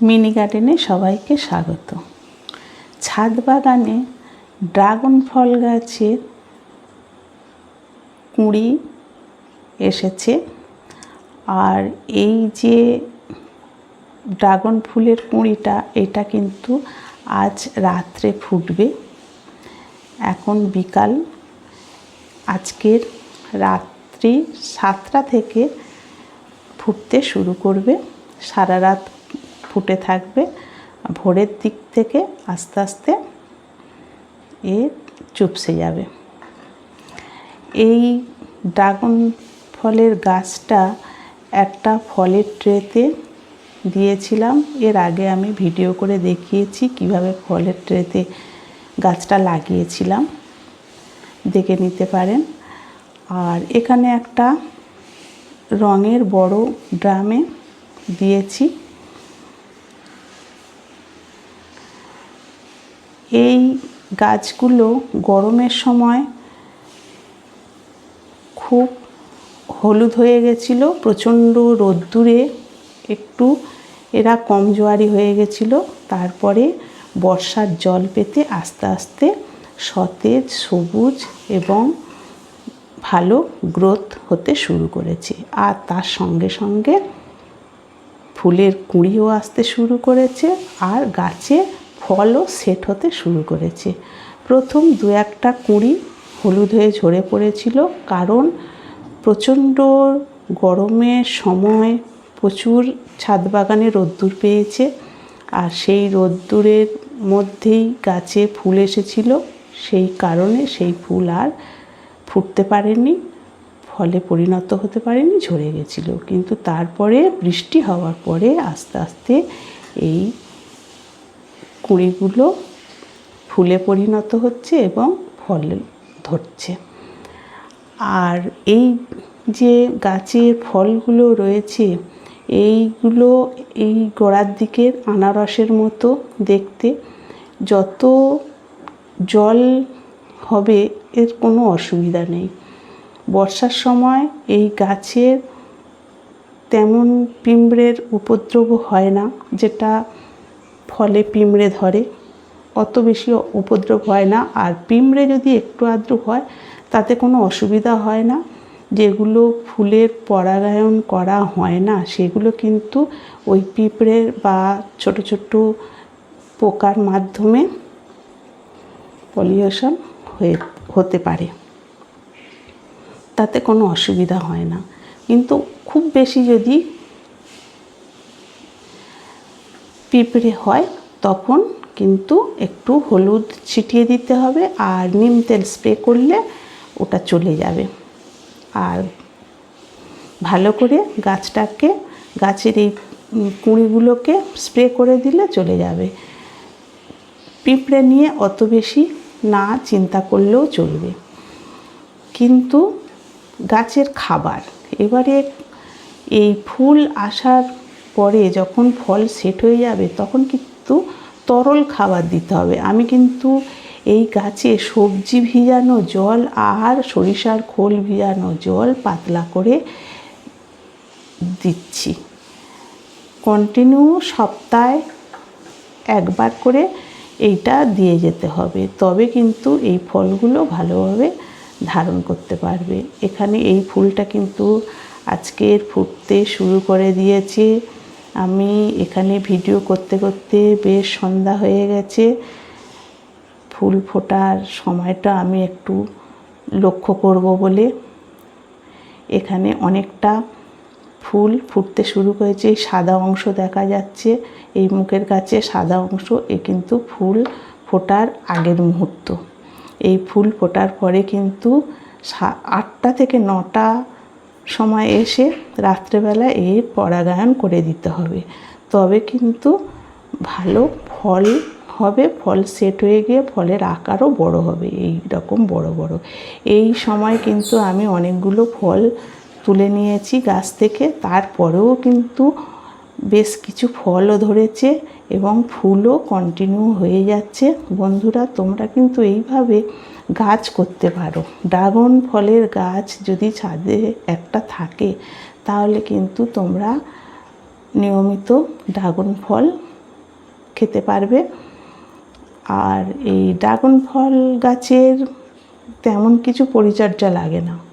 Mini গার্ডেনে সবাইকে স্বাগত। ছাদ বাগানে ড্রাগন ফল গাছের কুঁড়ি এসেছে। আর এই যে ড্রাগন ফুলের কুঁড়িটা, এটা কিন্তু আজ রাত্রে ফুটবে। এখন বিকাল, আজকের রাত্রি সাতটা থেকে ফুটতে শুরু করবে। সারা রাত ফুটে থাকবে। ভোরের দিক থেকে আস্তে আস্তে এ চুপসে যাবে। এই ড্রাগন ফলের গাছটা একটা ফলের ট্রেতে দিয়েছিলাম। এর আগে আমি ভিডিও করে দেখিয়েছি কীভাবে ফলের ট্রেতে গাছটা লাগিয়েছিলাম। দেখে নিতে পারেন। আর এখানে একটা রঙের বড় ড্রামে দিয়েছি। এই গাছগুলো গরমের সময় খুব হলুদ হয়ে গেছিল, প্রচণ্ড রোদ্দুরে একটু এরা কমজোয়ারি হয়ে গেছিল, তারপরে বর্ষার জল পেতে আস্তে আস্তে সতেজ, সবুজ এবং ভালো গ্রোথ হতে শুরু করেছে। আর তার সঙ্গে সঙ্গে ফুলের কুঁড়িও আসতে শুরু করেছে, আর গাছে ফলও সেট হতে শুরু করেছে। প্রথম দু একটা কুঁড়ি হলুদ হয়ে ঝরে পড়েছিল কারণ প্রচণ্ড গরমের সময় প্রচুর ছাদ বাগানে রোদ্দুর পেয়েছে আর সেই রোদ্দুরের মধ্যেই গাছে ফুল এসেছিল। সেই কারণে সেই ফুল আর ফুটতে পারেনি, ফলে পরিণত হতে পারেনি, ঝরে গেছিল। কিন্তু তারপরে বৃষ্টি হওয়ার পরে আস্তে আস্তে এই কুঁড়িগুলো ফুলে পরিণত হচ্ছে এবং ফল ধরছে। আর এই যে গাছের ফলগুলো রয়েছে, এইগুলো এই গোড়ার দিকের আনারসের মতো দেখতে। যত জল হবে, এর কোনো অসুবিধা নেই। বর্ষার সময় এই গাছের তেমন পিঁমড়ের উপদ্রব হয় না, যেটা ফলে পিঁমড়ে ধরে। অত বেশি উপদ্রব হয় না। আর পিঁমড়ে যদি একটু আধটু হয়, তাতে কোনো অসুবিধা হয় না। যেগুলো ফুলের পরাগায়ন করা হয় না, সেগুলো কিন্তু ওই পিঁপড়ের বা ছোট ছোট পোকার মাধ্যমে পলিউশন হয়ে, হতে পারে। তাতে কোনো অসুবিধা হয় না। কিন্তু খুব বেশি যদি পিঁপড়ে হয়, তখন কিন্তু একটু হলুদ ছিটিয়ে দিতে হবে আর নিম তেল স্প্রে করলে ওটা চলে যাবে। আর ভালো করে গাছটাকে, গাছের এই কুঁড়িগুলোকে স্প্রে করে দিলে চলে যাবে। পিঁপড়ে নিয়ে অত বেশি না চিন্তা করলেও চলবে। কিন্তু গাছের খাবার, এবারে এই ফুল আসার পরে যখন ফল সেট হয়ে যাবে, তখন কিন্তু তরল খাবার দিতে হবে। আমি কিন্তু এই গাছে সবজি ভিজানো জল আর সরিষার খোল ভিজানো জল পাতলা করে দিচ্ছি। কন্টিনিউ সপ্তাহে একবার করে এইটা দিয়ে যেতে হবে। তবে কিন্তু এই ফলগুলো ভালোভাবে ধারণ করতে পারবে। এখানে এই ফুলটা কিন্তু আজকের ফুটতে শুরু করে দিয়েছে। আমি এখানে ভিডিও করতে করতে বেশ সন্ধ্যা হয়ে গেছে। ফুল ফোটার সময়টা আমি একটু লক্ষ্য করব বলে। এখানে অনেকটা ফুল ফুটতে শুরু করেছে এই সাদা অংশ দেখা যাচ্ছে। এই মুখের কাছে সাদা অংশ, এ কিন্তু ফুল ফোটার আগের মুহূর্ত। এই ফুল ফোটার পরে কিন্তু আটটা থেকে নটা সময় এসে রাত্রেবেলা এর পরাগায়ন করে দিতে হবে। তবে কিন্তু ভালো ফল হবে, ফল সেট হয়ে গিয়ে ফলের আকারও বড় হবে, এই রকম বড় বড়। এই সময় কিন্তু আমি অনেকগুলো ফল তুলে নিয়েছি গাছ থেকে, তারপরেও কিন্তু বেশ কিছু ফলও ধরেছে এবং ফুলও কন্টিনিউ হয়ে যাচ্ছে। বন্ধুরা, তোমরা কিন্তু এইভাবে গাছ করতে পারো। ড্রাগন ফলের গাছ যদি ছাদে একটা থাকে, তাহলে কিন্তু তোমরা নিয়মিত ড্রাগন ফল খেতে পারবে। আর এই ড্রাগন ফল গাছের তেমন কিছু পরিচর্যা লাগে না।